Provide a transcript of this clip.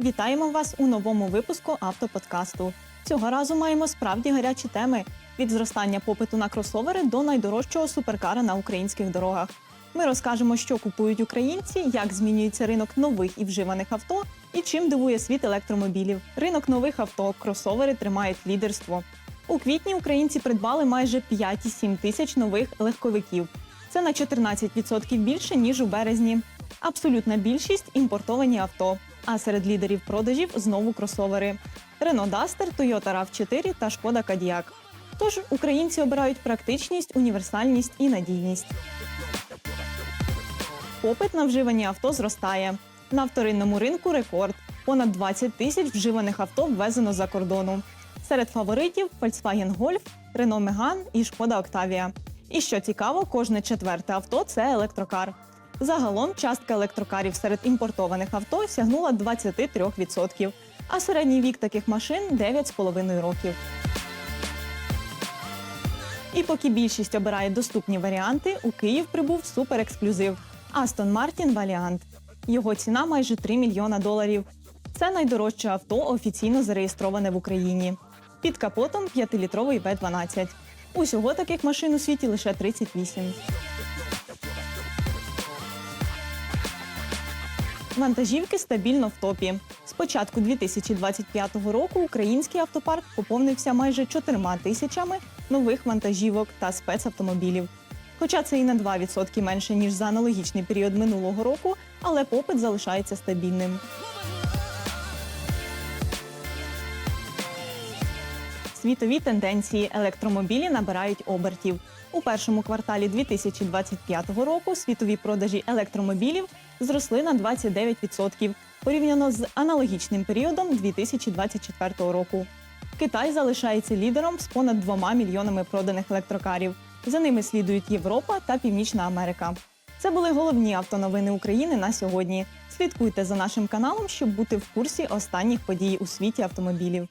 Вітаємо вас у новому випуску автоподкасту. Цього разу маємо справді гарячі теми від зростання попиту на кросовери до найдорожчого суперкара на українських дорогах. Ми розкажемо, що купують українці, як змінюється ринок нових і вживаних авто, і чим дивує світ електромобілів. Ринок нових авто, кросовери тримають лідерство. У квітні українці придбали майже 5,7 тисяч нових легковиків. Це на 14% більше ніж у березні. Абсолютна більшість імпортовані авто. А серед лідерів продажів знову кросовери: Renault Duster, Toyota RAV4 та Шкода Кадіак. Тож українці обирають практичність, універсальність і надійність. Попит на вживані авто зростає. На вторинному ринку рекорд. Понад 20 тисяч вживаних авто ввезено за кордону. Серед фаворитів Volkswagen Golf, Renault Megane і Шкода Octavia. І що цікаво, кожне четверте авто це електрокар. Загалом частка електрокарів серед імпортованих авто сягнула 23%, а середній вік таких машин 9,5 років. І поки більшість обирає доступні варіанти, у Київ прибув суперексклюзив Aston Martin Valiant. Його ціна майже 3 мільйона доларів. Це найдорожче авто, офіційно зареєстроване в Україні. Під капотом 5-літровий V12. Усього таких машин у світі лише 38. Вантажівки стабільно в топі. З початку 2025 року український автопарк поповнився майже 4 тисячами нових вантажівок та спецавтомобілів. Хоча це і на 2% менше ніж за аналогічний період минулого року, але попит залишається стабільним. Світові тенденції електромобілі набирають обертів. У першому кварталі 2025 року світові продажі електромобілів зросли на 29% порівняно з аналогічним періодом 2024 року. Китай залишається лідером з понад 2 мільйонами проданих електрокарів. За ними слідують Європа та Північна Америка. Це були головні автоновини України на сьогодні. Слідкуйте за нашим каналом, щоб бути в курсі останніх подій у світі автомобілів.